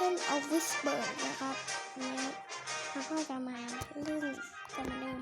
Battle of Whisper นะครับวันนี้เราก็จะมาเล่นกันเหมือนเดิม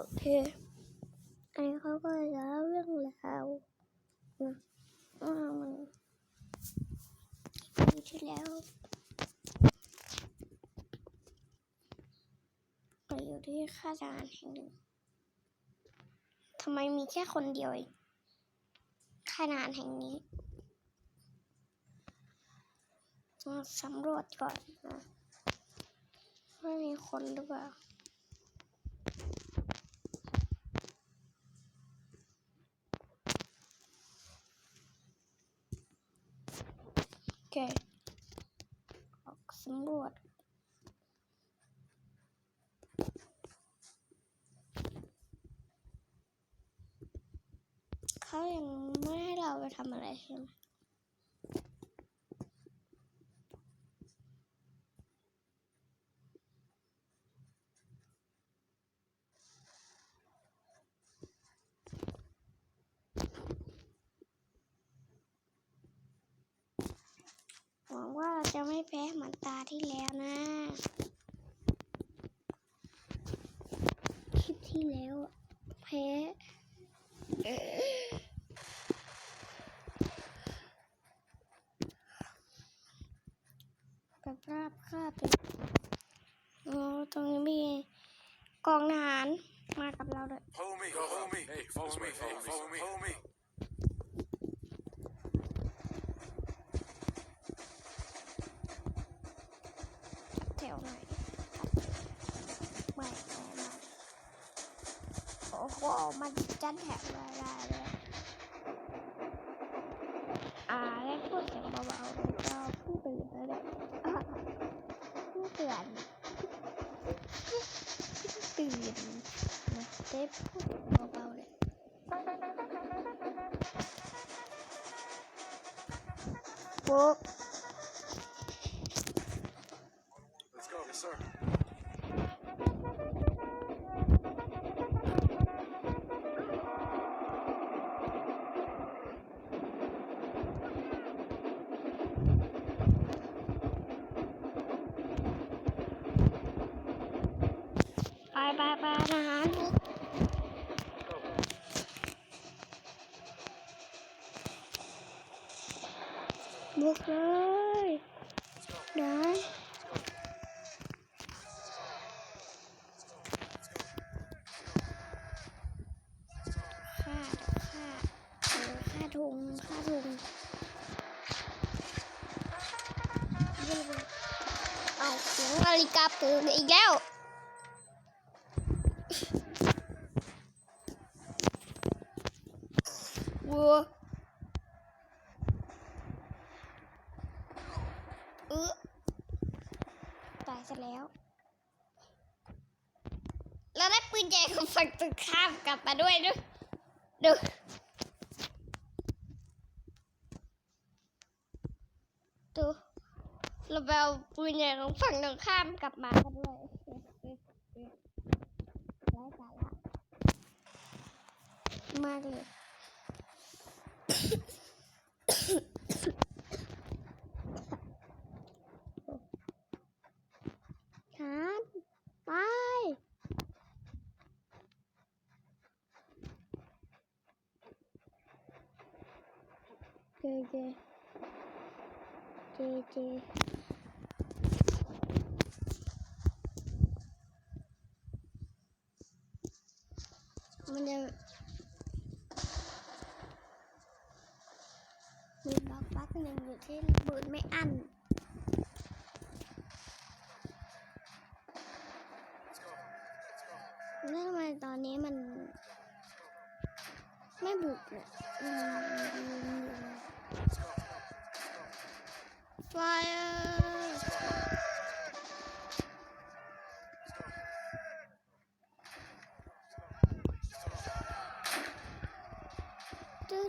โอเค อันนี้เขาก็จะเล่าเรื่องราวนะว่ามันปีที่แล้วเราอยู่ที่ข้าราชการแห่งหนึ่งทำไมมีแค่คนเดียวเองข้าราชการแห่งนี้มาสำรวจก่อนนะว่ามีคนหรือเปล่า Okay. Box some water. Kai, mae'n rhaid i'r hamlet. แพ้เหมือนตาที่แล้วนะ คลิปที่แล้วอะแพ้เอ่อแบบราบคาบเลยโอ้ตรงนี้มีกองทหารมากับเราด้วย Follow me, follow me. Hey, follow me, hey, follow me, follow me. แถวไหนไม่ไม่ไม่ โอ้โหมันจันแถวได้เลยอ่าแรกพูดเสียงเบาๆก็ผู้ตื่นแล้วเนี่ยอะผู้เตือนตื่นนะเจ๊พูดเสียงเบาๆเลยปุ๊บ ไปไปทหารบุกเลยเดินฆ่าฆ่าเออฆ่าทุงฆ่าทุงเอาเสียงนาฬิกาปลุกอีกแล้ว วัว เออตายซะแล้ว เราได้ปืนใหญ่ของฝั่งตรงข้ามกลับมาด้วยดูดูดูเราไปเอาปืนใหญ่ของฝั่งตรงข้ามกลับมากันด้วยไร้สาระมากเลย ฉันไป เจเ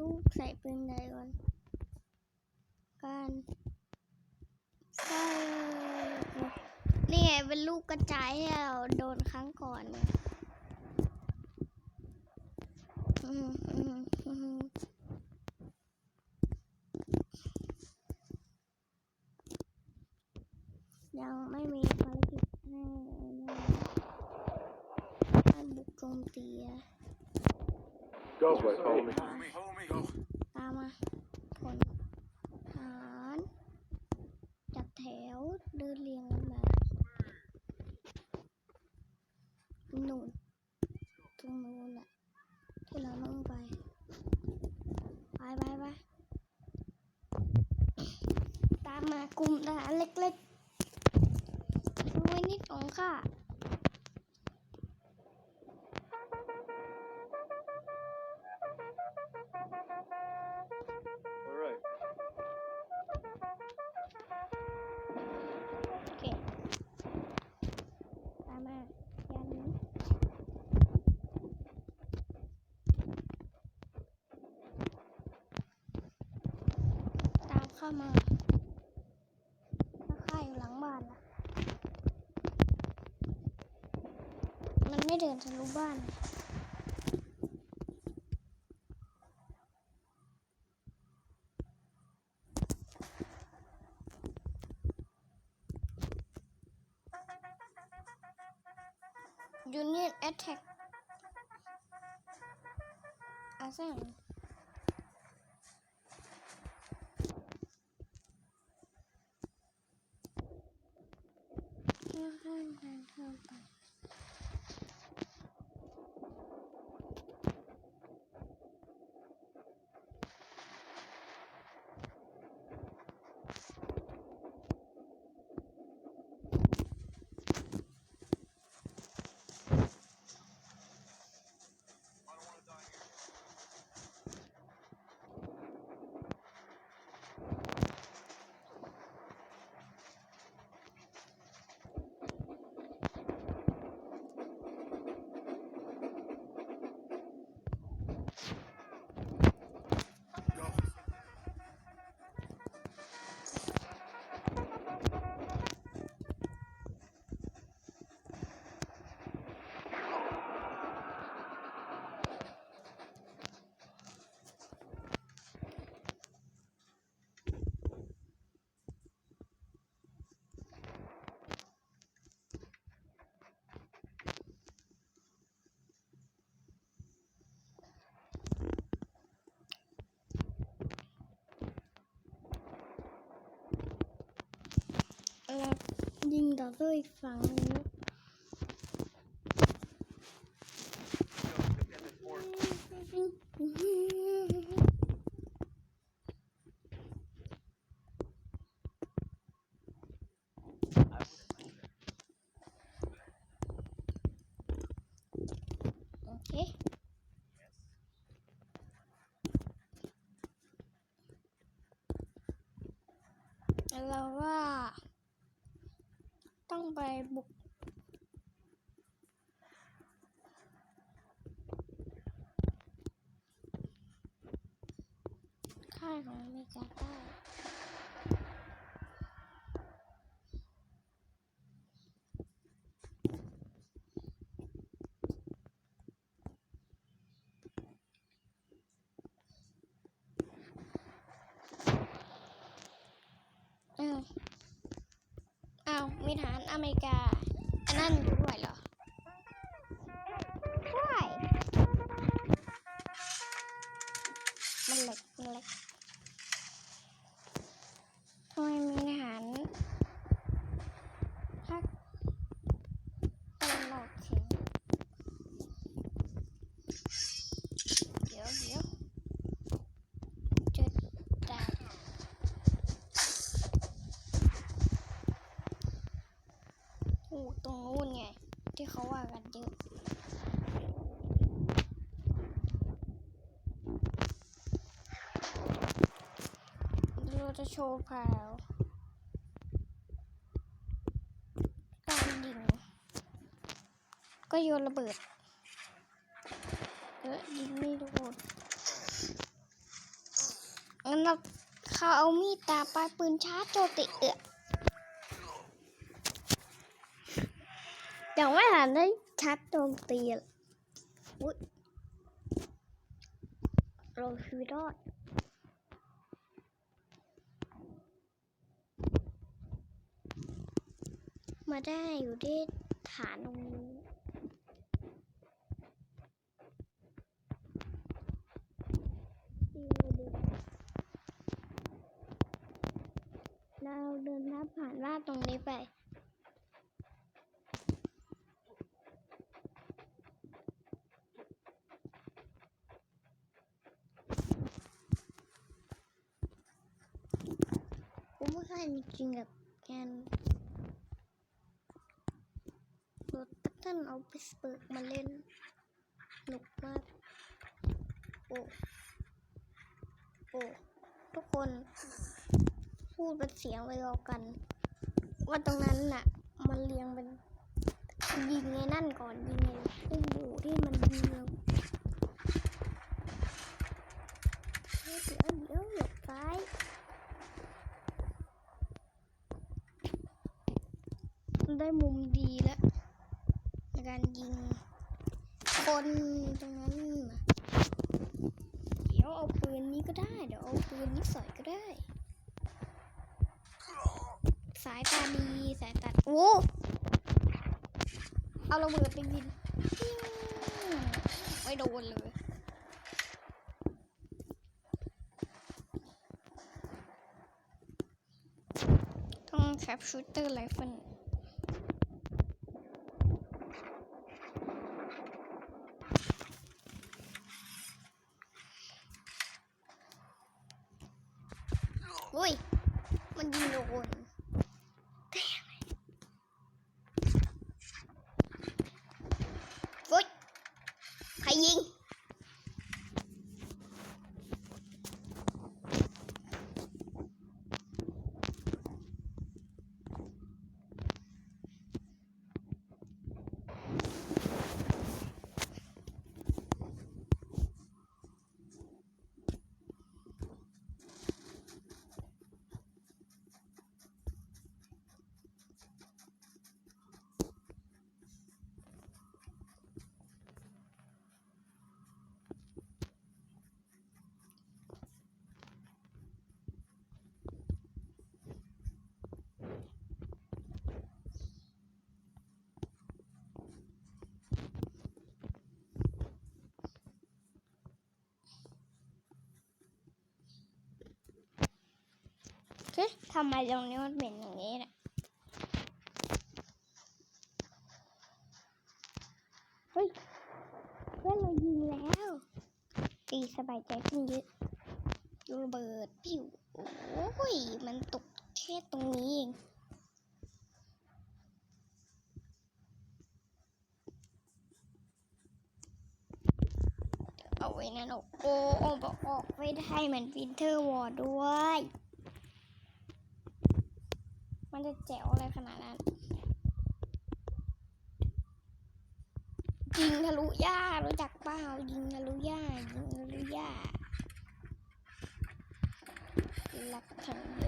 ลูกใส่เป็นไงก่อน การใส่นี่ไงเป็นลูกกระจายที่เราโดนครั้งก่อนเนี่ยมอืมอืมยังไม่มีภารกิจให้ให้บุกโจมตีอะ Go for it, follow me. Follow me. Follow me. Go. ตามมาผลหารจัดแถวเดินเรียงกันมาห นู่นตรงนู้นแหละที่เราต้องไป ไปไปไปตามมากลุ่มทหารเล็กๆรู้ไว้นิดของข้า ไม่เดินทะลุบ้านยูนิยนแอตแทกอาเซน แล้วยิงต่อสู้อีกฝั่งหนึง โอเคแล้วเราว่า ต้องไปบุก ค่ายของอเมริกาใต้อ้าอ้าวมีฐานอเมริกา อันนั้นอยู่ด้วยเหรอใช่มันเล็ก มันเล็กทำไมมีทหารภาคตะวันออกเฉียงเดี๋ยวเดี๋ยวจะได้ โอ้ตรงนู้นไง ที่เขาว่ากันเยอะเรา จะโชว์พาวการยิง ก็โยนระเบิดแล้วยิงไม่โดนงั้นเราเขาเอามีดตาปลายปืนชาร์จโจมติเอือยังไม่ทันได้ชัดโจมตีอุ๊ยเราชีวิตรอด มาได้อยู่ที่ฐานตรงนี้เราเดินน้ำผ่านลาดตรงนี้ไปผมไม่เคยมีจริงกับการรถตักท่านเอาไปสเปิร์กมาเล่นสนุกมาก โอ้ โอ้ ทุกคนพูดเป็นเสียงเดียวกัน ว่าตรงนั้นน่ะ มันเรียงเป็นยิงไอ้นั่นก่อนยิงไอ้ผู้บูที่มันยิงเดี๋ยวเดี๋ยวหลบซ้ายได้มุมดีแล้วในการยิง คนตรงนั้นเดี๋ยวเอาปืนนี้ก็ได้ เดี๋ยวเอาปืนนี้ใส่ก็ได้ สายตาดีสายตาโอ้เอาระเบิดไปยิงปิ้งไม่โดนเลยต้องแคปชูเตอร์ไรเฟิล อุ้ย มันยิงโดนอุ้ย ใครยิง เฮ้ยทำไมตรงนี้มันเป็นอย่างนี้เนี่ยเฮ้ยเพื่อนเรายิงแล้วตีสบายใจขึ้นเยอะดูระเบิดปิ้วโอ้ย มันตกแค่ตรงนี้เองเอาไว้นั่นโอโอ้ออกออกไม่ได้เหมือนวินเทอร์วอร์ด้วย มันจะแจ๋วอะไรขนาดนั้นยิงทะลุหญ้ารู้จักเปล่ายิงทะลุหญ้ายิงทะลุหญ้าย่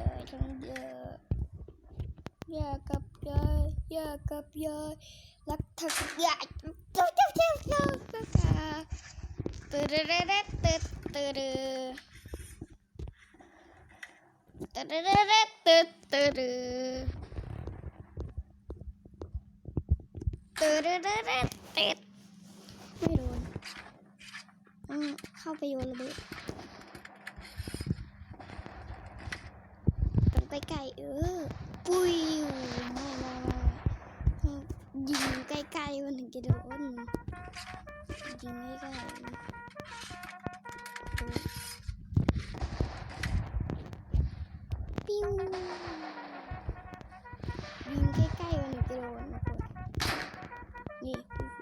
าย่ากับยายย่ากับยายรักเธอะกับยายเจ้าเจ้าเจ้าเจ้าเจ้าเจ้าตื่นเต้นตื่นตื่นตื่น ตึ๊ดตึ๊ดตึ๊ดตึ๊ดตึ๊ดตึ๊ดไม่โดนต้องเข้าไปโยนระเบิดต้องไปไกลเออ ปุยมายิงใกล้ๆมันถึงจะโดนยิงใกล้ๆ ปิ้วยิงใกล้ๆมันถึงจะโดนนะคนนี่โอ้โห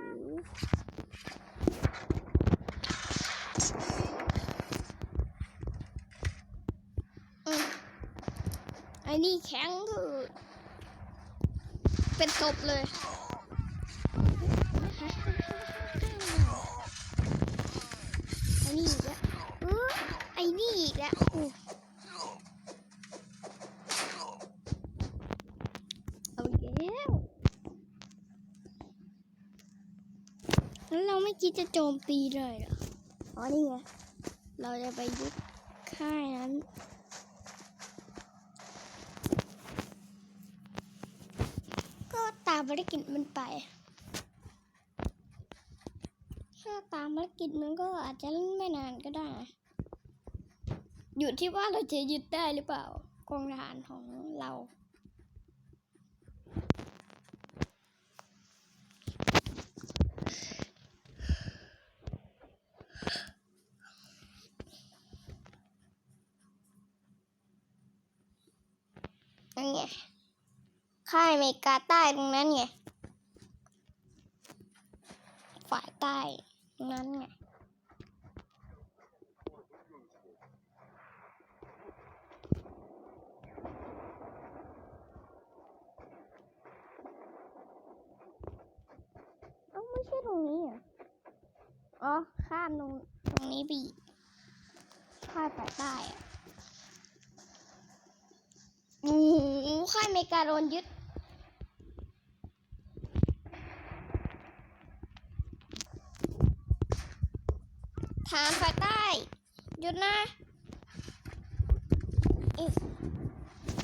อืมไอ้นี่แข็งคือเป็นศพเลยไอ้นี่อีกแล้วออไอ้นี่อีกแล้วโอ้เอาอีกแล้วแล้วเราไม่ คิดจะโจมตีเลยเหรอ อ๋อ นี่ไง เราจะไปยึดค่ายนั้นก็ตามภารกิจมันไป ถ้าตามภารกิจมันก็อาจจะเล่นไม่นานก็ได้ อยู่ที่ว่าเราจะยึดได้หรือเปล่ากองทหารของเรา ไง ค่ายอเมริกาใต้ตรงนั้นไง ฝ่ายใต้นั้นไง เอ้าไม่ใช่ตรงนี้เหรอะ อ๋อ ข้ามตรงตรงนี้ไปอีกค่ายฝ่ายใต้อะ โอ้โหค่ายอเมริกาโดนยึด ฐานฝ่ายใต้หยุดนะ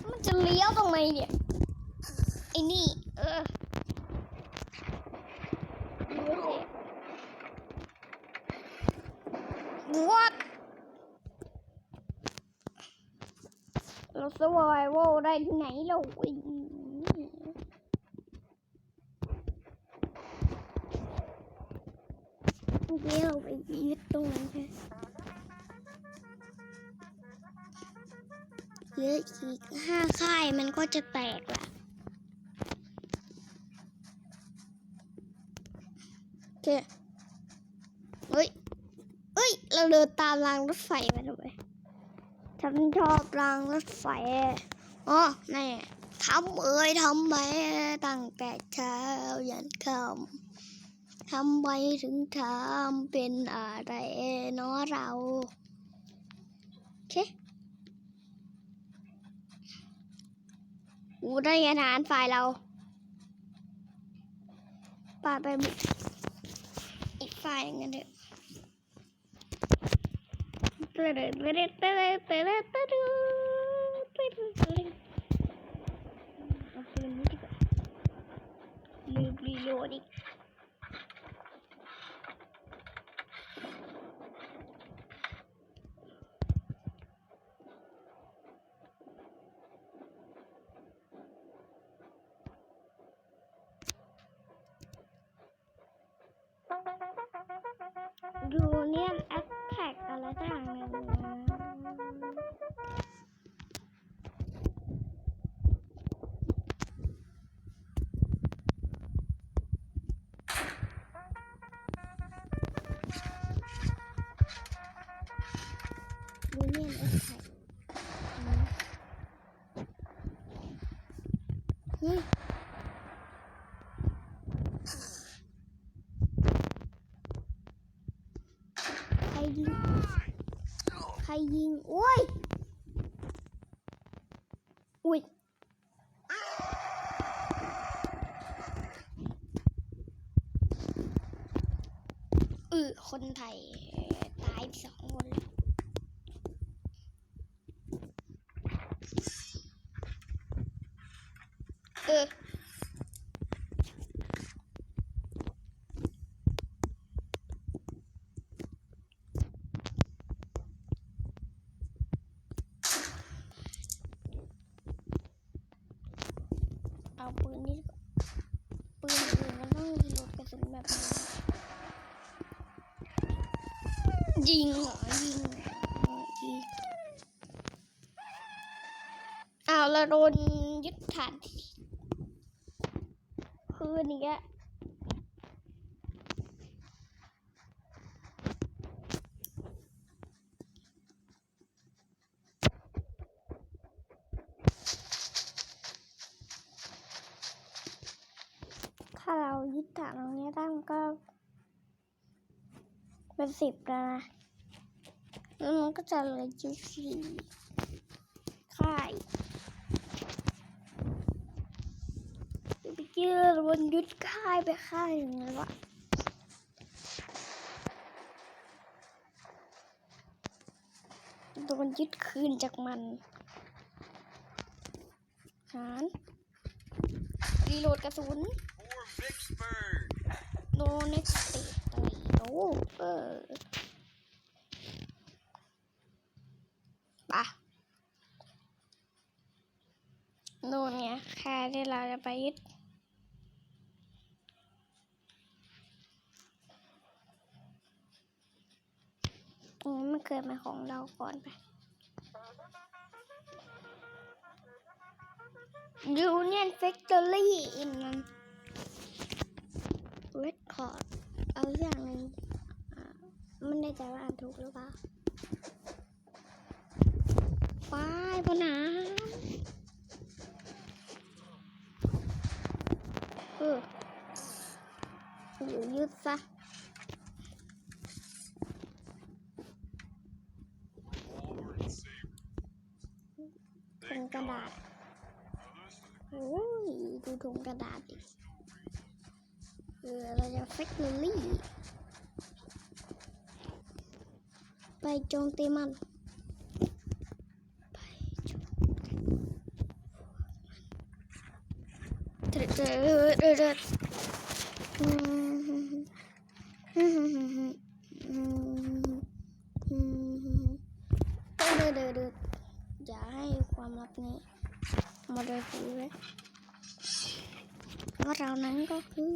มันจะเลี้ยวตรงไหนเนี่ยไอ้นี่ เออเลี้ยวสิ What เราสวายโวได้ที่ไหนเราอีเจะแตกละโอเคเฮ้ยเฮ้ย เราเดินตามรางรถไฟมาทำไมฉันชอบรางรถไฟอ๋อนี่ทำเอ้ยทำไปตั้งแต่เช้ายันค่ำทำไปถึงทำเป็นอะไรเนาะเรา โอเค อูได้ยานานฝ่ายเราปาไปอีกฝ่ายนึงกันเถอะเอาปืนนี้ดีกว่าลืมรีโหลดอีก ยูเนียนแอตแทกอะไรสักอย่างหนึ่งยูเนียนแอตแทกเฮ้ยใคร ยิง ใครยิง โอ้ย อุ้ยอือคนไทยไปสองคนเลยเออ เอาปืนนี่ปืนอื่น มันต้องรีโหลดกระสุนแบบนี้ยิงเหรอยิงเอยิงอ้าวเราโดนยึดฐานที่คืนอีกแล้วถ้าเรายึดฐานตรงนี้ได้มันก็ เป็น สิบแล้วนะแล้วมันก็จะเหลือยู่สี่ค่ายเมื่อกี้เราโดนยึดค่ายไปค่ายหนึ่งแล้วอะโดนยึดคืนจากมันหารรีโหลดกระสุน โดนเน็กตตอะไรโอ้ เออปะโน่นไงแค่ที่เราจะไปยึดตรงนี้มันเกิดมาของเราก่อนไปยูเนียนแฟคทอรี่อินมันเรคคอร์ด เอาอย่างหนึ่งอ่าไม่แน่ใจว่าอ่านถูกหรือเปล่าป้ายบนน้ำเอออยู่ยืดซะถุงกระดาษโอ้ยดูถุงกระดาษดิเออเราจะเฟกลิลลี่ไปโจมตีมันไปโจมตีมันเดือด เดือดเดือดเดือดอืมอืมอืมอืมอืมอืมเดือดเดือดเดือดอย่าให้ความลับนี้มาโดยผีเลยเพราะเรานั้นก็คือ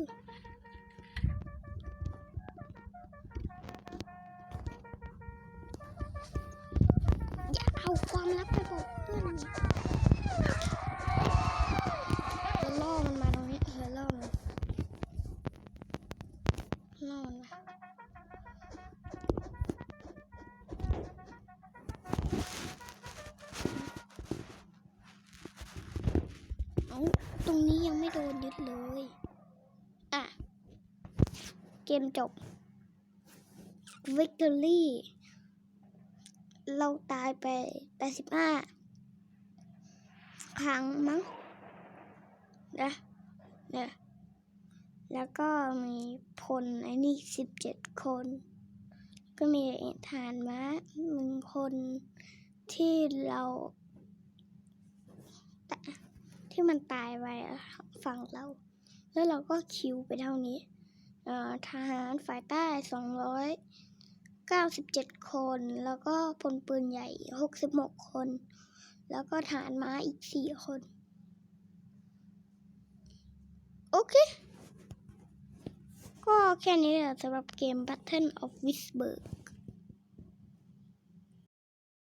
มจบ Victory เราตายไปแปดสิบห้าครั้งมั้งนะเนี่ยแล้วก็มีพลไอ้นี่สิบเจ็ดคน ก็มีฐานม้าหนึ่งคนที่เราที่มันตายไปฝั่งเรา แล้วเราก็คิวไปเท่านี้ ทหารฝ่ายใต้สองร้อย97 คน แล้วก็พลปืนใหญ่ 66 คน แล้วก็ฐานม้าอีก 4 คน โอเค ก็แค่นี้แหละสำหรับเกม Battle of Whisper